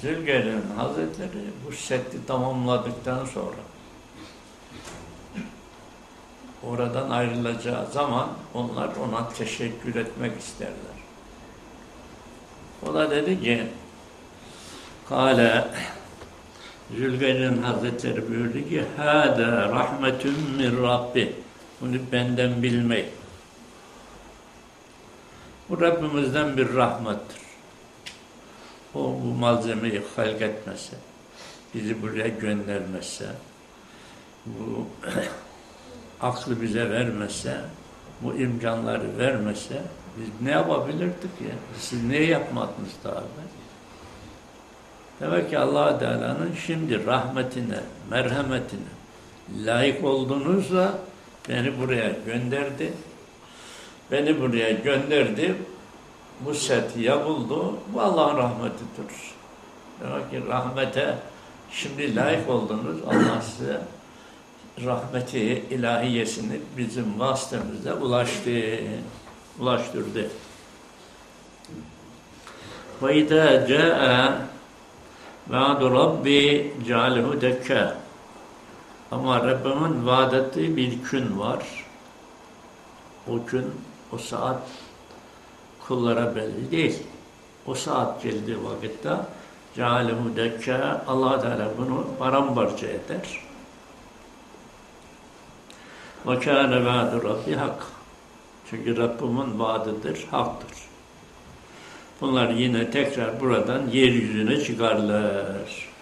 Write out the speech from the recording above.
Zülgel'in Hazretleri bu setti tamamladıktan sonra oradan ayrılacağı zaman onlar ona teşekkür etmek isterler. O da dedi ki Kale Zülgel'in Hazretleri buyurdu ki Hâdâ rahmetün min Rabbi Bunu benden bilmeyin. Bu Rabbimizden bir rahmettir. O bu malzemeyi halk etmese, bizi buraya göndermezse, bu aklı bize vermese, bu imkanları vermese, biz ne yapabilirdik ya? Siz ne yapmadınız daha evvel? Demek ki allah Teala'nın şimdi rahmetine, merhametine layık olduğunuzla beni buraya gönderdi. Beni buraya gönderdi. Bu set yapıldı. Bu Allah'ın rahmetidir. Demek ki rahmete şimdi layık oldunuz. Allah size rahmeti ilahiyesini bizim vasıtamızda ulaştı, ulaştırdı. Ve idâ câe vâdu rabbi câlehu dekkâ ama Rabbimin vaad ettiği bir gün var. O gün, o saat kullara belli değil. O saat geldiği vakitte cealehu dekka allah Teala bunu paramparça eder. Ve kâne vâdu rabbi hak. Çünkü Rabbimin vaadidir, haktır. Bunlar yine tekrar buradan yeryüzüne çıkarlar.